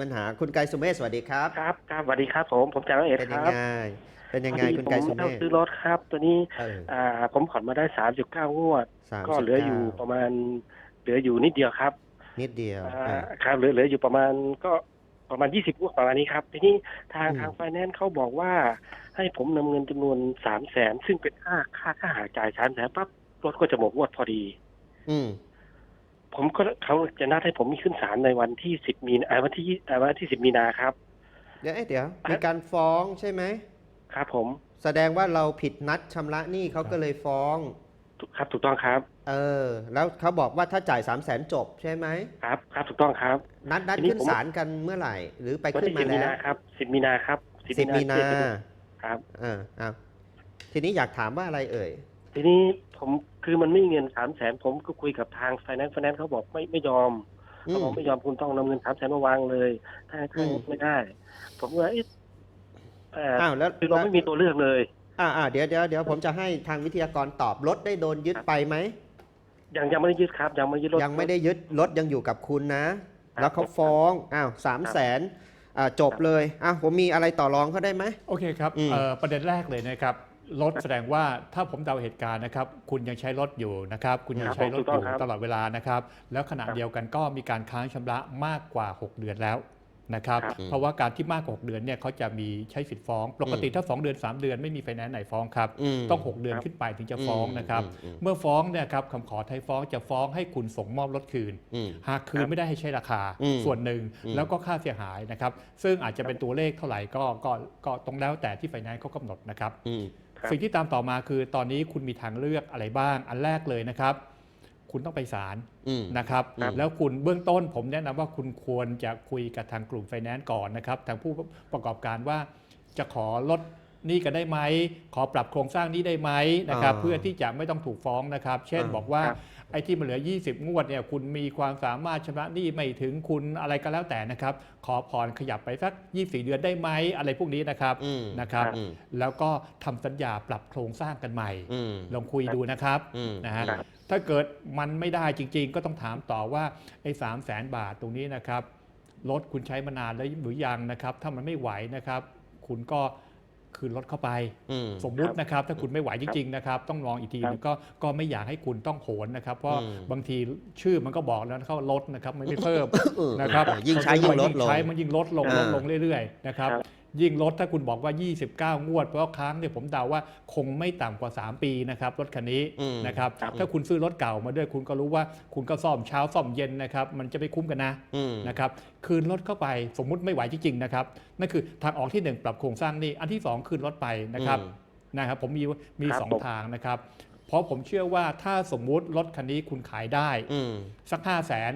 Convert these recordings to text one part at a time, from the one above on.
ปัญหาคุณไกรสุเมธสวัสดีครับครับครับสวัสดีครับผมผมจากร้อยเอ็ดเป็นคยังรับไงเป็นยังไงพอดีคุณไกรผมสุเมต้องธซื้อรถครับ ตัวนี้เอออ่าผมผ่อนมาได้สามสิบเก้างวด สามก็สิบเหลืออยู่ปเก้าระมาณ เหลืออยู่นิดเดียวครับนิดเดียวอ่า อ่าครับเหลือเหลืออยู่ประมาณก็ประมาณยี่สิบงวดประมาณนี้ครับทีนี้ทางอืม ทางไฟแนนซ์เขาบอกว่า ให้ผมนำเงินจำนวนสามแสนซึ่งเป็นค่าค่าค่าหาจ่ายสามแสนปั๊บรถก็จะหมดงวดพอดี อืม ผมก็เขาจะนัดให้ผมมีขึ้นศาลในวันที่สิบมีนาอ่าวันที่อ่าวันที่สิบมีนาครับ เดี๋ยวเอ๊ะเดี๋ยวมีการฟ้องใช่ไหมครับผม แสดงว่าเราผิดนัดชำระหนี้เขาก็เลยฟ้องถูกครับถูกต้องครับ เออ แล้วเขาบอกว่าถ้าจ่าย3 0 0แสนจบใช่ไหมครับ ครับถูกต้องครับ นัดนัดทีนี้ขึ้นผมศาลกันเมื่อไหร่ หรือไปวันขึ้นที่มาสิบมีแล้นาวครับสิบมีนาครับสิบมีนาที่จะครับอ่าอ้าวทีนี้อยากถามว่าอะไรเอ่ย ทีนี้ผมคือมันไม่มีเงินสามแสนผมก็คุยกับทางไฟแนนซ์ไฟแนนซ์เขาบอกไม่ไม่ยอมอืเขามบอกไม่ยอมคุณต้องนำเงินสามแสนมาวางเลย ถ้าถ้าอืมไม่ได้ ผมก็เอ๊ะเอ่ออ้าวแล้วคือเราไม่มีตัวเลือกเลยอ่าอ่าเดี๋ยวเดี๋ยวเดี๋ยวผมจะให้ทางวิทยากรตอบรถได้โดนยึดไปไหมยังยังไม่ได้ยึดครับ ยังไม่ยึดรถยังไม่ได้ยึดรถยังอยู่กับคุณนะครับแล้วเขาฟ้องอ้าวสามแสนอ่าจบเลยอ้าวผมมีอะไรต่อรองเขาได้ไหมโอเคครับอืมเอ่อประเด็นแรกเลยนะครับ รถแสดงว่าถ้าผมเดาเหตุการณ์นะครับ คุณยังใช้รถอยู่นะครับ คุณยังใช้รถอยู่ตลอดเวลานะครับ แล้วขณะเดียวกันก็มีการค้างชำระมากกว่า 6 เดือนแล้วนะครับครับ เพราะว่าการที่มากกว่า 6 เดือนเนี่ยเขาจะมีใช้สิทธิ์ฟ้อง ปกติถ้า 2 เดือน 3 เดือนไม่มีไฟแนนซ์ไหนฟ้องครับอืมต้อง 6 เดือนขึ้นไปถึงจะฟ้องนะครับอืมอืมเมื่อฟ้องเนี่ยครับคำขอไทยฟ้องจะฟ้องให้คุณส่งมอบรถคืนอืมหากคืนไม่ได้ให้ใช้ราคาอืมส่วนหนึ่งอืมแล้วก็ค่าเสียหายนะครับ ซึ่งอาจจะเป็นตัวเลขเท่าไหร่ก็ก็ก็ต้องแล้วแต่ที่ไฟแนนซ์เขากำหนดนะครับอืมครับ สิ่งที่ตามต่อมาคือตอนนี้คุณมีทางเลือกอะไรบ้าง อันแรกเลยนะครับ คุณต้องไปศาลอืมนะครับครับ แล้วคุณเบื้องต้นผมแนะนำว่าคุณควรจะคุยกับทางกลุ่มไฟแนนซ์ก่อนนะครับ ทางผู้ประกอบการว่าจะขอลดห นี้กันได้ไหมขอปรับโครงสร้างหนี้ได้ไหมนะครับอ่าเพื่อที่จะไม่ต้องถูกฟ้องนะครับ เช่นอ่า บอกว่าครับ ไอ้ที่มันเหลือ 20 งวดเนี่ยคุณมีความสามารถชำระหนี้ไม่ถึงคุณอะไรก็แล้วแต่นะครับ ขอผ่อนขยับไปสัก 24 เดือนได้ไหมอะไรพวกนี้นะครับอืมนะครับ อืมแล้วก็ทำสัญญาปรับโครงสร้างกันใหม่ อืมลองคุยดูนะครับ อืม นะฮะครับ ถ้าเกิดมันไม่ได้จริงๆ ก็ต้องถามต่อว่าไอ้สามแสนบาทตรงนี้นะครับรถคุณใช้มานานแล้วหรือยังนะครับ ถ้ามันไม่ไหวนะครับ คุณก็ คืนรถเข้าไป อืม สมมุตินะครับถ้าคุณไม่ไหวจริงๆนะครับต้องมองอีกทีครับนึงก็ก็ไม่อยากให้คุณต้องโหนนะครับ เพราะอืมบางทีชื่อมันก็บอกแล้วนะครับว่าลดนะครับมันไม่เพิ่มเออนะครับยิ่งใช้ยิ่งลดลง ใช้มันยิ่งลดลงลดลงเรื่อยๆนะครับ ครับ ยิ่งลดถ้าคุณบอกว่า 29 งวด เพราะว่าค้างเนี่ยผมเดาว่าคงไม่ต่ำกว่า 3 ปีนะครับรถคันนี้อืมนะครับครับถ้าคุณซื้อรถเก่ามาด้วยคุณก็รู้ว่าคุณก็ซ่อมเช้าซ่อมเย็นนะครับมันจะไม่คุ้มกันนะอืมนะครับคืนรถเข้าไปสมมุติไม่ไหวจริงๆนะครับนั่นคือทางออกที่ 1 ปรับโครงสร้างหนี้อันที่ 2 คืนรถไปนะครับอืมนะครับผมมีมีครับสองผมทางนะครับ เพราะผมเชื่อว่าถ้าสมมุติรถคันนี้คุณขายได้อืมสัก5 0 0แสน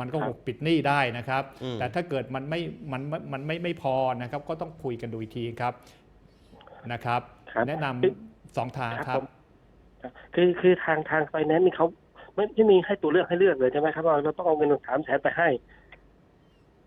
มันก็ครับปิดหนี้ได้นะครับอืมแต่ถ้าเกิดมันไม่มันมันมันไม่ไม่พอนะครับ ก็ต้องคุยกันดูอีกทีครับนะครับครับแนะนำคือสองทางครับครับผมครับ คือคือทางทางไฟแนนซ์นี่เขาไม่ไม่มีให้ตัวเลือกให้เลือกเลยใช่ไหมครับว่าเราต้องเอาเงินสามแสนไปให้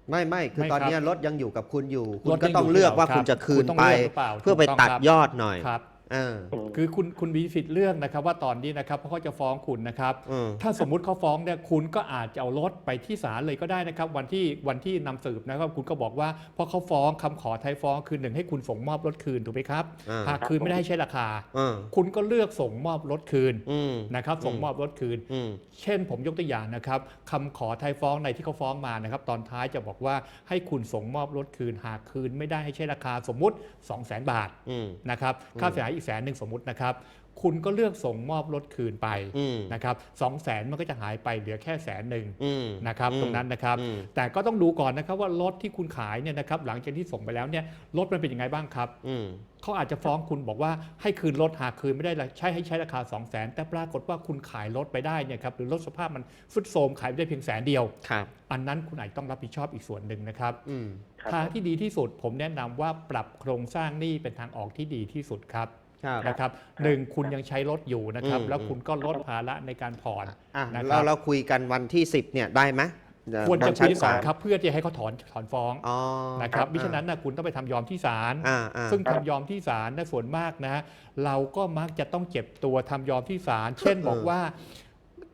ไม่ไม่คือไม่ตอนครับเนี้ยรถยังอยู่กับคุณอยู่ คุรณถก็ยังต้องอยู่เลือกที่ว่าเราคุณจะคืนคุณต้องไปเลือกหรือเปล่าเพื่อไปถูกต้องตัดครับยอดหน่อยครับ เออ คือคุณคุณมีสิทธิ์เลือกนะครับ ว่าตอนนี้นะครับเพราะเขาจะฟ้องคุณนะครับ อืม ถ้าสมมุติเขาฟ้องเนี่ยคุณก็อาจจะเอารถไปที่ศาลเลยก็ได้นะครับ วันที่วันที่นำสืบนะครับ คุณก็บอกว่าเพราะเขาฟ้องคำขอไทยฟ้องคือหนึ่งให้คุณส่งมอบรถคืนถูกไหมครับอ่า หากคืนไม่ได้ให้ใช้ราคาอืมคุณก็เลือกส่งมอบรถคืนอืมนะครับ ส่งมอบรถคืน อืม เช่นผมยกตัวอย่างนะครับคำขอไทยฟ้องในที่เขาฟ้องมานะครับ ตอนท้ายจะบอกว่าให้คุณส่งมอบรถคืนหากคืนไม่ได้ให้ใช้ราคาสมมุติ 2 0 0 0 0 0 บาทอืม นะครับ ค่าเสียหายอีกแสนหนึ่งสมมุตินะครับคุณก็เลือกส่งมอบรถคืนไปอืมนะครับสองแสนมันก็จะหายไปเหลือแค่แสนหนึ่งอืมนะครับอืมตรงนั้นนะครับอืมแต่ก็ต้องดูก่อนนะครับว่ารถที่คุณขายเนี่ยนะครับหลังจากที่ส่งไปแล้วเนี่ยรถมันเป็นยังไงบ้างครับอืมเขาอาจจะฟ้องคุณบอกว่าให้คืนรถหากคืนไม่ได้ใช้ให้ใช้ราคา 2 0 0แสนแต่ปรากฏว่าคุณขายรถไปได้เนี่ยครับหรือรถสภาพมันฟุดโทรมขายไปได้เพียงแสนเดียวครับอันนั้นคุณอาจจะต้องรับผิดชอบอีกส่วนหนึ่งนะครับอืมครับทางที่ดีที่สุดผมแนะนำว่าปรับโครงสร้างหนี้เป็นทางออกที่ดีที่สุดครับ ครับ นะครับหนึ่งคุณยังใช้รถอยู่นะครับ อืม แล้วคุณก็ลดภาระในการผ่อนอะนะครับเราเราคุยกันวันที่ 10เนี่ยได้ไหมเดี๋ยควรจะบคุยชั้ก่อนศาลครับ เพื่อที่ให้เขาถอนถอนฟ้องอ๋อนะครับมิฉะนั้นนะคุณต้องไปทำยอมที่ศาล อ่าอ่า ซึ่งทำยอมที่ศาลนะส่วนมากนะเราก็มักจะต้องเจ็บตัวทำยอมที่ศาลเช่นบอกว่า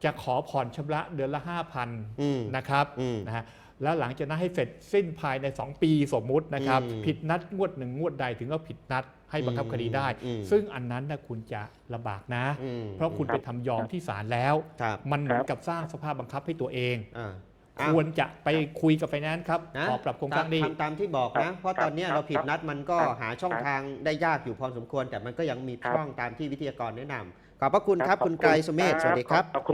จะขอผ่อนชำระเดือนละอืม5,000นะครับอืม นะฮะ แล้วหลังจากนั้นให้เสร็จสิ้นภายใน 2 ปีสมมุตินะครับ อืมผิดนัดงวดหนึ่งงวดใดถึงก็ผิดนัดให้บังคับคดีได้ อืม ซึ่งอันนั้นนะคุณจะลำบากนะ อืมเพราะคุณครับไปทำยอมที่ศาลแล้ว ครับมันเหมือนครับกับสร้างสภาพบังคับให้ตัวเอง อ่าคอ้าววรจะไปคุยกับไฟแนนซ์ครับนะขอปรับโครงสร้างหนี้ ทำตามที่บอกครันะ บเพราะตอนเนี้ยครับเราผิดนัดมันก็ครับหาช่องครับทางได้ยากอยู่พอสมควร แต่มันก็ยังมีครับ ช่องตามที่วิทยากรแนะนำขอบพระคุณครับขอบคุณไกรสุเมธครับสวัสดีครับ ขอบคุณ